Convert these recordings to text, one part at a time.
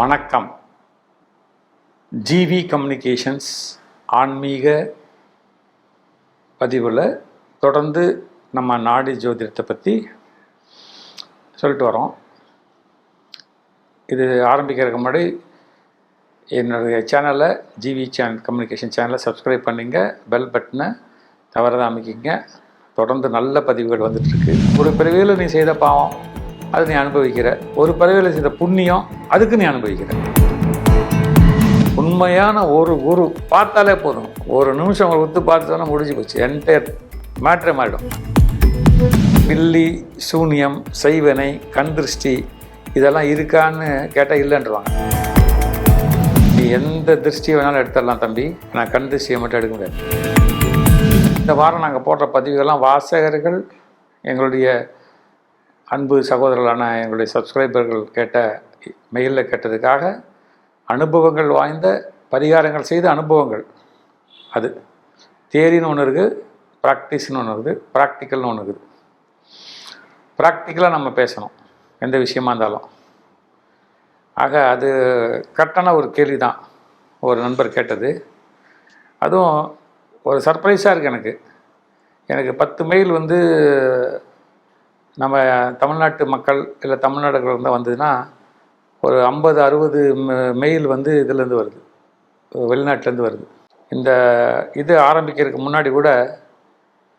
வணக்கம். GV communications ஆன்மீக பதிவில் தொடர்ந்து நம்ம நாடி ஜோதிடத்தை பற்றி சொல்லிட்டு வரோம். இது ஆரம்பிக்கிறதுக்கு முன்னாடி என்னுடைய சேனலை ஜிவி சேனல் கம்யூனிகேஷன் சேனலை சப்ஸ்கிரைப் பண்ணிங்க பெல் பட்டனை தவறதான் அமைக்கிங்க. தொடர்ந்து நல்ல பதிவுகள் வந்துட்டுருக்கு ஒரு பிறவியில் நீ செய்த பாவம். அது நீ அனுபவிக்கிற. ஒரு பறவையில் செய்த புண்ணியம் அதுக்கு நீ அனுபவிக்கிற. உண்மையான ஒரு குரு பார்த்தாலே போதும். ஒரு நிமிஷம் அவங்களை ஒத்து பார்த்தோன்னா முடிஞ்சு போச்சு. என்டையர் மேட்ரே மாறிடும். பில்லி சூனியம் செய்வனை கண் திருஷ்டி இதெல்லாம் இருக்கான்னு கேட்டால் இல்லைன்றவாங்க. நீ எந்த திருஷ்டியை வேணாலும் எடுத்துடலாம் தம்பி. நான் கண் திருஷ்டியை மட்டும் எடுக்க முடியாது. இந்த வாரம் நாங்கள் போடுற பதிவுகள்லாம் வாசகர்கள் எங்களுடைய அன்பு சகோதரர்களான எங்களுடைய சப்ஸ்கிரைபர்கள் கேட்ட மெயிலில் கேட்டதுக்காக அனுபவங்கள் வாய்ந்த பரிகாரங்கள் செய்த அனுபவங்கள். அது தேரின்னு ஒன்று இருக்குது ப்ராக்டிஸ்னு ஒன்று இருக்குது ப்ராக்டிக்கல்னு ஒன்று இருக்குது. ப்ராக்டிக்கலாக நம்ம பேசணும் எந்த விஷயமா இருந்தாலும். ஆக அது கரெக்டான ஒரு கேள்வி தான் ஒரு நண்பர் கேட்டது. அதுவும் ஒரு சர்ப்ரைஸாக இருக்குது எனக்கு. எனக்கு பத்து மெயில் வந்து நம்ம தமிழ்நாட்டு மக்கள் இல்லை தமிழ்நாடுகள் இருந்தால் வந்ததுன்னா ஒரு ஐம்பது அறுபது மெயில் வந்து இதுலேருந்து வருது. வெளிநாட்டிலேருந்து வருது. இந்த இது ஆரம்பிக்கிறதுக்கு முன்னாடி கூட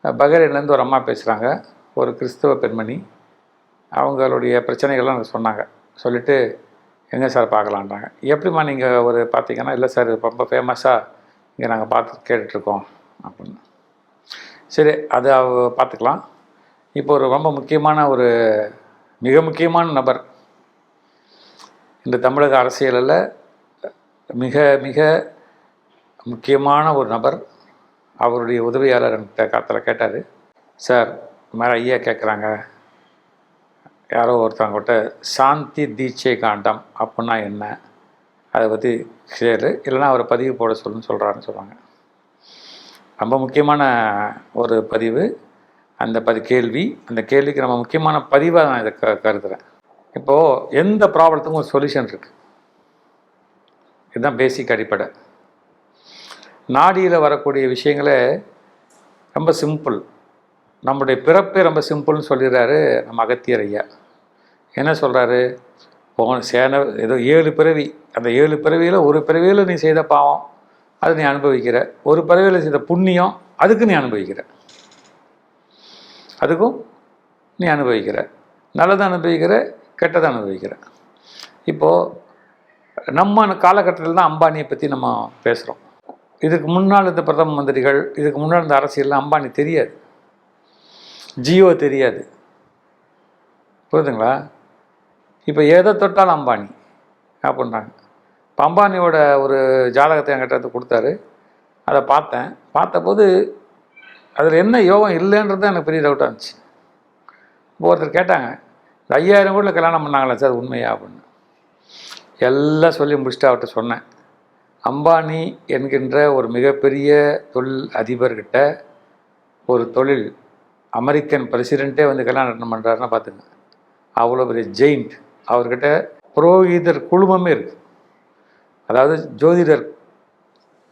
பஹ்ரைன்லேருந்து ஒரு அம்மா பேசுகிறாங்க ஒரு கிறிஸ்தவ பெண்மணி. அவங்களுடைய பிரச்சனைகள்லாம் எனக்கு சொன்னாங்க. சொல்லிவிட்டு எங்கே சார் பார்க்கலான்றாங்க. எப்படிம்மா நீங்கள் ஒரு பார்த்தீங்கன்னா இல்லை சார் ரொம்ப ஃபேமஸாக இங்கே நாங்கள் பார்த்து கேட்டுட்ருக்கோம். அப்படின்னு. சரி அது அவ பார்த்துக்கலாம். இப்போ ஒரு ரொம்ப முக்கியமான ஒரு மிக முக்கியமான நபர் இந்த தமிழக அரசியலில் மிக மிக முக்கியமான ஒரு நபர் அவருடைய உதவியாளர் என்கிட்ட காத்தில் கேட்டார். சார் மேலே ஐயா கேட்குறாங்க யாரோ ஒருத்தவங்கிட்ட சாந்தி தீட்சை காண்டம் அப்புடின்னா என்ன? அதை பற்றி கிளியரு இல்லைன்னா அவரை பதிவு போட சொல்லுன்னு சொல்கிறாருன்னு சொல்லுவாங்க. ரொம்ப முக்கியமான ஒரு பதிவு. அந்த பதி கேள்வி அந்த கேள்விக்கு நம்ம முக்கியமான பதிவாக நான் இதை க கருதுகிறேன் இப்போது எந்த ப்ராப்ளத்துக்கும் ஒரு சொல்யூஷன் இருக்குது இதுதான் பேசிக் அடிப்படை. நாடியில் வரக்கூடிய விஷயங்களே ரொம்ப சிம்பிள் நம்முடைய பிறப்பே ரொம்ப சிம்பிள்னு சொல்லிடுறாரு நம்ம அகத்தியர் ஐயா. என்ன சொல்கிறாரு போன சேன ஏதோ ஏழு பிறவி. அந்த ஏழு பிறவியில் ஒரு பிறவியில் நீ செய்த பாவம் அது நீ அனுபவிக்கிற. ஒரு பிறவியில் செய்த புண்ணியம் அதுக்கு நீ அனுபவிக்கிற. அதுக்கும் நீ அனுபவிக்கிற. நல்லதை அனுபவிக்கிற கெட்டதை அனுபவிக்கிற. இப்போது நம்ம காலகட்டத்தில் தான் அம்பானியை பற்றி நம்ம பேசுகிறோம் இதுக்கு முன்னால் இருந்த பிரதம மந்திரிகள் இதுக்கு முன்னால் இருந்த அரசியல்லாம் அம்பானி தெரியாது. ஜியோ தெரியாது. புரியுதுங்களா? இப்போ எதை தொட்டாலும் அம்பானி? அப்படின்றாங்க இப்போ அம்பானியோட ஒரு ஜாதகத்தை என்கிட்ட வந்து கொடுத்தாரு. அதை பார்த்தேன். பார்த்தபோது அதில் என்ன யோகம் இல்லைன்றது எனக்கு பெரிய டவுட்டாக இருந்துச்சு. ஒருத்தர் கேட்டாங்க இந்த ஐயாயிரம் கோடியில் கல்யாணம் பண்ணாங்களா சார்? உண்மையா? அப்படின்னு. எல்லாம் சொல்லி முடிச்சுட்டு அவர்கிட்ட சொன்னேன். அம்பானி என்கின்ற ஒரு மிகப்பெரிய தொழில் அதிபர்கிட்ட ஒரு தொழில் அமெரிக்கன் பிரசிடெண்ட்டே வந்து கல்யாணம் பண்ணுறாருன்னா பார்த்துங்க. அவ்வளோ பெரிய ஜெயிண்ட் அவர்கிட்ட புரோகிதர் குழுமமே இருக்குது அதாவது ஜோதிடர்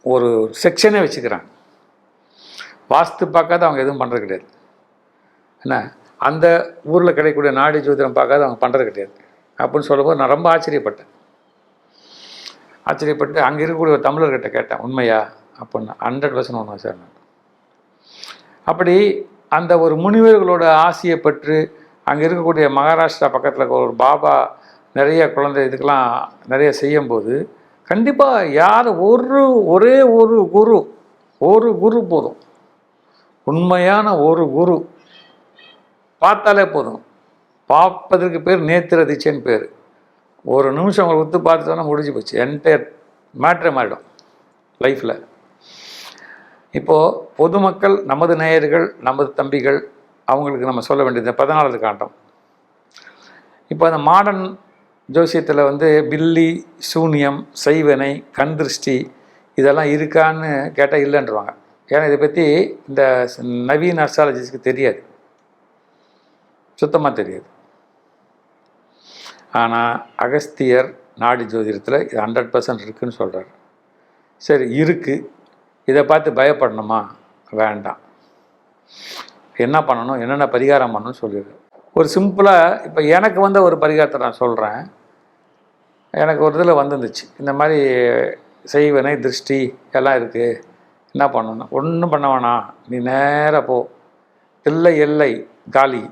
ஒரு செக்ஷனே வச்சுக்கிறாங்க. வாஸ்து பார்க்காத அவங்க எதுவும் பண்ணுறது கிடையாது. என்ன? அந்த ஊரில் கிடைக்கக்கூடிய நாடி ஜோதிடம் பார்க்காத அவங்க பண்ணுறது கிடையாது. அப்படின்னு சொல்லும்போது நான் ரொம்ப ஆச்சரியப்பட்டேன். ஆச்சரியப்பட்டு அங்கே இருக்கக்கூடிய ஒரு தமிழர்கிட்ட கேட்டேன் உண்மையா? அப்படின்னு. ஹண்ட்ரட் பர்சன்ட் உண்மை சார் நான் அப்படி அந்த ஒரு முனிவர்களோட ஆசையை பெற்று அங்கே இருக்கக்கூடிய மகாராஷ்டிரா பக்கத்தில் ஒரு பாபா நிறைய குழந்தை இதுக்கெல்லாம் நிறைய செய்யும்போது கண்டிப்பாக யார் ஒரு ஒரே ஒரு குரு ஒரு குரு போதும். உண்மையான ஒரு குரு பார்த்தாலே போதும். பார்ப்பதற்கு பேர் நேத்திர திச்சைன்னு பேர். ஒரு நிமிஷம் அவங்களை ஒத்து பார்த்துட்டோன்னா முடிஞ்சு போச்சு. என்டையர் மேட்ரே மாறிடும் லைஃப்பில் இப்போது பொதுமக்கள் நமது நேயர்கள் நமது தம்பிகள் அவங்களுக்கு நம்ம சொல்ல வேண்டியது பதினாலாவது காண்டம். இப்போ அந்த மாடர்ன் ஜோசியத்தில் வந்து பில்லி சூனியம் செய்வனை கண் திருஷ்டி இதெல்லாம் இருக்கான்னு கேட்டால் இல்லைன்றவாங்க. ஏன்னா இதை பற்றி இந்த நவீன அஸ்ட்ராலஜிஸ்க்கு தெரியாது. சுத்தமாக தெரியாது. ஆனால் அகஸ்தியர் நாடி ஜோதிடத்தில் இது ஹண்ட்ரட் பர்சன்ட் இருக்குதுன்னு சொல்கிறார் சரி இருக்குது இதை பார்த்து பயப்படணுமா? வேண்டாம். என்ன பண்ணணும்? என்னென்ன பரிகாரம் பண்ணணும்னு சொல்லிடு. ஒரு சிம்பிளாக இப்போ எனக்கு வந்த ஒரு பரிகாரத்தை நான் சொல்கிறேன் எனக்கு ஒரு இதில் வந்துருந்துச்சு. இந்த மாதிரி செய்வனை திருஷ்டி எல்லாம் இருக்குது என்ன பண்ணணும் ஒன்றும் பண்ண வேணாம். நீ நேராக போ. இல்லை எல்லை காலி.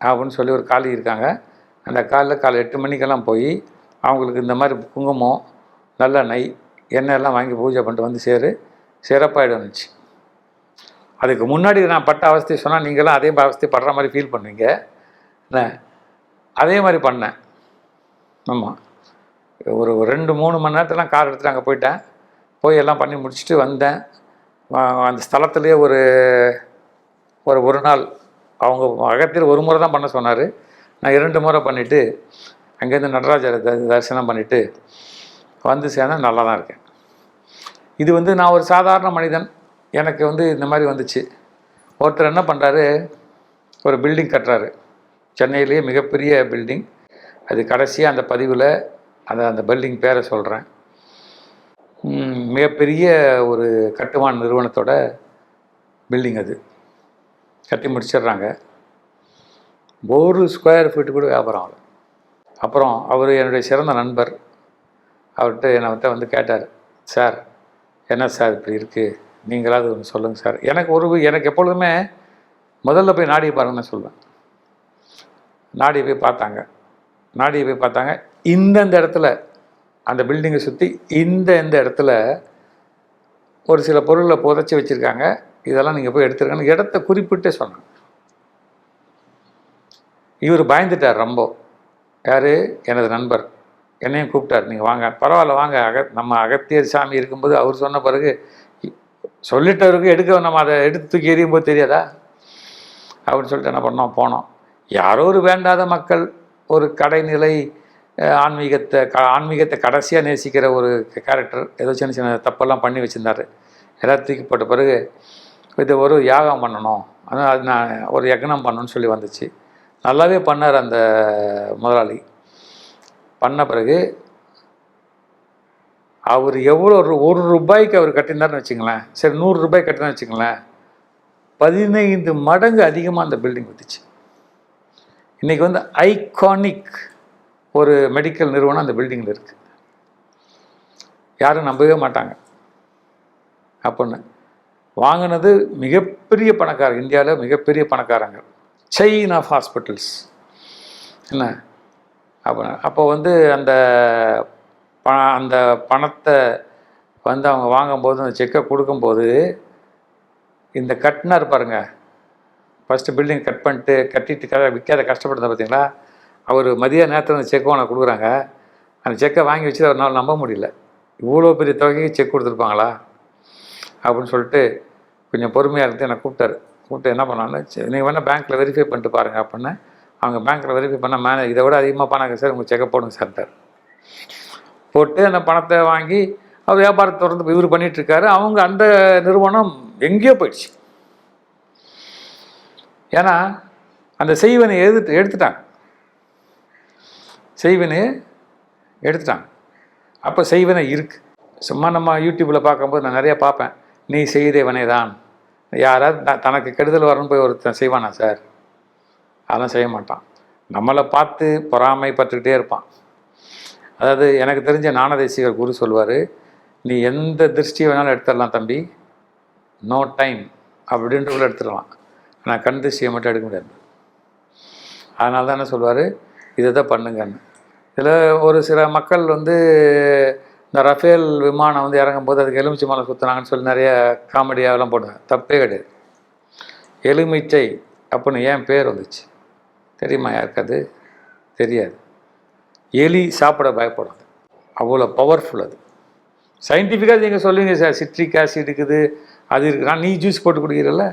அப்படின்னு சொல்லி ஒரு காளி இருக்காங்க. அந்த காலில் காலை எட்டு மணிக்கெல்லாம் போய் அவங்களுக்கு இந்த மாதிரி குங்குமம் நல்லெண்ணெய் எண்ணெய் எல்லாம் வாங்கி பூஜை பண்ணிட்டு வந்து சேரு. சிறப்பாயிடுச்சு அதுக்கு முன்னாடி நான் பட்ட அவஸ்தையை சொன்னால் நீங்களாம் அதே அவஸ்தை படுற மாதிரி ஃபீல் பண்ணுவீங்க. என்ன? அதே மாதிரி பண்ணேன். ஆமாம் ஒரு ரெண்டு மூணு மணி நேரத்துலாம் கார் எடுத்துகிட்டு அங்கே போயிட்டேன். போய் எல்லாம் பண்ணி முடிச்சுட்டு வந்தேன். அந்த ஸ்தலத்துலேயே ஒரு ஒரு ஒரு நாள் அவங்க அகத்தில் ஒரு முறை தான் பண்ண சொன்னார். நான் இரண்டு முறை பண்ணிவிட்டு அங்கேருந்து நடராஜரை த தரிசனம் பண்ணிவிட்டு வந்து சேர்ந்தேன் நல்லா தான் இருக்கேன். இது வந்து நான் ஒரு சாதாரண மனிதன். எனக்கு வந்து இந்த மாதிரி வந்துச்சு. ஒருத்தர் என்ன பண்ணுறாரு ஒரு பில்டிங் கட்டுறாரு. சென்னையிலேயே மிகப்பெரிய பில்டிங் அது கடைசியாக அந்த பதிவில் அந்த அந்த பில்டிங் பேரை சொல்கிறேன் மிகப்பெரிய ஒரு கட்டுமான நிறுவனத்தோட பில்டிங் அது. கட்டி முடிச்சிடுறாங்க. ஒரு ஸ்கொயர் ஃபீட்டு கூட வியாபாரம் ஆகலை. அப்புறம் அவர் என்னுடைய சிறந்த நண்பர். அவர்கிட்ட என்னை வந்து கேட்டார் சார் என்ன சார் இப்படி இருக்குது நீங்களாவது ஒன்று சொல்லுங்கள் சார். எனக்கு ஒரு எனக்கு எப்பொழுதுமே முதல்ல போய் நாடியை பாருங்கன்னு சொல்லுவேன் நாடியை போய் பார்த்தாங்க. நாடியை போய் பார்த்தாங்க. இந்தந்த இடத்துல அந்த பில்டிங்கை சுற்றி இந்த இந்த இடத்துல ஒரு சில பொருளை புதைச்சி வச்சுருக்காங்க. இதெல்லாம் நீங்கள் போய் எடுத்துருக்கணும் இடத்த குறிப்பிட்டே சொன்னாங்க. இவர் பயந்துட்டார் ரொம்ப. யார்? எனது நண்பர். என்னையும் கூப்பிட்டார். நீங்கள் வாங்க. பரவாயில்ல வாங்க. அக நம்ம அகத்தியர் சாமி இருக்கும்போது அவர் சொன்ன பிறகு சொல்லிட்டவருக்கு எடுக்க நம்ம அதை எடுத்து தூக்கி எறியும் போது தெரியாதா? அப்படின்னு சொல்லிட்டு என்ன பண்ணோம்? போனோம். யாரோ ஒரு வேண்டாத மக்கள் ஒரு கடைநிலை ஆன்மீகத்தை க ஆன்மீகத்தை கடைசியாக நேசிக்கிற ஒரு கேரக்டர் ஏதோ சின்ன சின்ன தப்பெல்லாம் பண்ணி வச்சுருந்தார். எல்லாம் தூக்கிப்பட்ட பிறகு இது ஒரு யாகம் பண்ணணும். ஆனால் அது நான் ஒரு யக்னம் பண்ணணும்னு சொல்லி வந்துச்சு. நல்லாவே பண்ணார் அந்த முதலாளி. பண்ண பிறகு அவர் எவ்வளோ ஒரு- ஒரு ரூபாய்க்கு அவர் கட்டினார்னு வச்சுங்களேன். சரி நூறு ரூபாய் கட்டினா வச்சுங்களேன். பதினைந்து மடங்கு அதிகமாக அந்த பில்டிங் வந்துச்சு இன்றைக்கி வந்து ஐகானிக் ஒரு மெடிக்கல் நிறுவனம் அந்த பில்டிங்கில் இருக்குது யாரும் நம்பவே மாட்டாங்க. அப்படின்னு வாங்கினது மிகப்பெரிய பணக்காரங்க இந்தியாவில் மிகப்பெரிய பணக்காரங்க. செயின் ஆஃப் ஹாஸ்பிட்டல்ஸ் என்ன? அப்போ அப்போ வந்து அந்த ப அந்த பணத்தை வந்து அவங்க வாங்கும்போது அந்த செக்கை கொடுக்கும்போது இந்த கட்டினார் பாருங்கள் ஃபஸ்ட்டு பில்டிங் கட் பண்ணிட்டு கட்டிட்டு க விற்காத கஷ்டப்படுறத பார்த்தீங்களா அவர் மதிய நேரத்தில் அந்த செக்கை உனக்கு கொடுக்குறாங்க. அந்த செக்கை வாங்கி வச்சு அவரால் நம்ப முடியல. இவ்வளோ பெரிய தொகைக்கு செக் கொடுத்துருப்பாங்களா? அப்படின்னு சொல்லிட்டு கொஞ்சம் பொறுமையாக இருந்து என்னை கூப்பிட்டாரு. கூப்பிட்டு என்ன பண்ணான்னு சரி நீங்கள் வேணால் பேங்க்கில் வெரிஃபை பண்ணிட்டு பாருங்கள் அப்படின்னு. அவங்க பேங்க்கில் வெரிஃபை பண்ண மேனே இதை விட அதிகமாக பணம் சார் உங்கள் செக்கப் போடுங்க சார்ட்டார் போட்டு அந்த பணத்தை வாங்கி அவர் வியாபாரத்தை தொடர்ந்து இவர் பண்ணிகிட்ருக்காரு அவங்க அந்த நிறுவனம் எங்கேயோ போயிடுச்சு. ஏன்னா அந்த செய்வனை எடுத்து எடுத்துட்டாங்க. செய்வனை எடுத்துட்டாங்க. அப்போ செய்வனை இருக்குது சும்மா நம்ம யூடியூப்பில் பார்க்கும்போது நான் நிறைய பார்ப்பேன். நீ செய்தேவனே தான். யாராவது தனக்கு கெடுதல் வரணும்னு போய் ஒருத்தன் செய்வானா சார்? அதெல்லாம் செய்ய மாட்டான். நம்மளை பார்த்து பொறாமைப்பட்டுக்கிட்டே இருப்பான். அதாவது எனக்கு தெரிஞ்ச ஞானதேசிகர் குரு சொல்வார் நீ எந்த திருஷ்டியை வேணாலும் எடுத்துடலாம் தம்பி. நோ டைம் அப்படின்றக்குள்ள எடுத்துடலாம். ஆனால் கண் திருஷ்டியை மட்டும் எடுக்க முடியாது. அதனால தான் என்ன சொல்வார்? இதை தான் பண்ணுங்கன்னு. இதில் ஒரு சில மக்கள் வந்து இந்த ரஃபேல் விமானம் வந்து இறங்கும்போது அதுக்கு எலுமிச்சை மலை சுற்றுனாங்கன்னு சொல்லி நிறைய காமெடியாகலாம் போடுவேன் தப்பே கிடையாது. எலுமிச்சை அப்படின்னு ஏன் பேர் வந்துச்சு? தெரியுமா யாருக்கு அது? தெரியாது. எலி சாப்பிட பயப்படும். அவ்வளோ பவர்ஃபுல் அது. சயின்டிஃபிக்காக நீங்கள் சொல்லுவீங்க சார். சிட்ரிக் ஆசிட் இருக்குது அது இருக்குது நான் நீ ஜூஸ் போட்டு குடிக்கிறல்ல?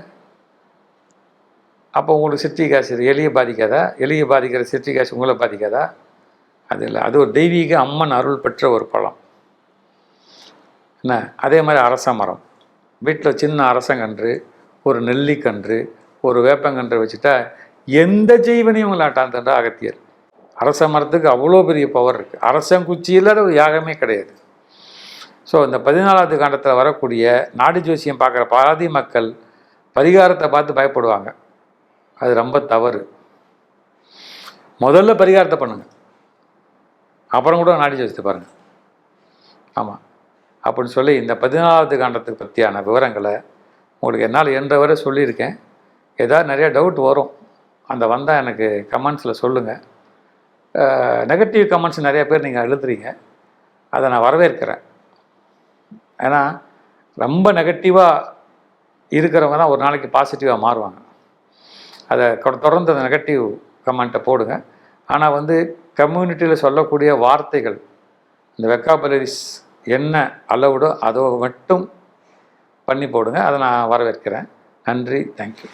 அப்போ உங்களுக்கு சிட்ரிக் ஆசிட் எலியை பாதிக்காதா? எலியை பாதிக்கிற சிட்ரிக் ஆசிட் உங்களை பாதிக்காதா? அது இல்லை. அது ஒரு தெய்வீக அம்மன் அருள் பெற்ற ஒரு பழம். என்ன? அதே மாதிரி அரச மரம். வீட்டில் சின்ன அரசங்கன்று ஒரு நெல்லிக்கன்று ஒரு வேப்பங்கன்று வச்சுட்டா எந்த ஜீவனையும் விளாட்டாந்தா அகத்தியர். அரச மரத்துக்கு அவ்வளோ பெரிய பவர் இருக்குது அரசங்குச்சியில் ஒரு யாகமே கிடையாது. ஸோ இந்த பதினாலாவது காண்டத்தில் வரக்கூடிய நாடு ஜோசியம் பார்க்குற பாதி மக்கள் பரிகாரத்தை பார்த்து பயப்படுவாங்க. அது ரொம்ப தவறு. முதல்ல பரிகாரத்தை பண்ணுங்கள் அப்புறம் கூட நாடி ஜோசியத்தை பாருங்கள் ஆமாம் அப்படின்னு சொல்லி இந்த பதினாலாவது காண்டத்துக்கு பற்றியான விவரங்களை உங்களுக்கு என்னால் என்ற வரை சொல்லியிருக்கேன். ஏதாவது நிறையா டவுட் வரும். அந்த வந்தால் எனக்கு கமெண்ட்ஸில் சொல்லுங்கள் நெகட்டிவ் கமெண்ட்ஸ் நிறைய பேர் நீங்கள் எழுதுறீங்க அதை நான் வரவேற்கிறேன். ஏன்னா ரொம்ப நெகட்டிவாக இருக்கிறவங்க தான் ஒரு நாளைக்கு பாசிட்டிவாக மாறுவாங்க. அதை தொடர்ந்து அந்த நெகட்டிவ் கமெண்ட்டை போடுங்க. ஆனால் வந்து கம்யூனிட்டியில் சொல்லக்கூடிய வார்த்தைகள் இந்த வெக்காபுலரிஸ் என்ன அளவுடோ அதை மட்டும் பண்ணி போடுங்க. அதை நான் வரவேற்கிறேன். நன்றி. தேங்க்யூ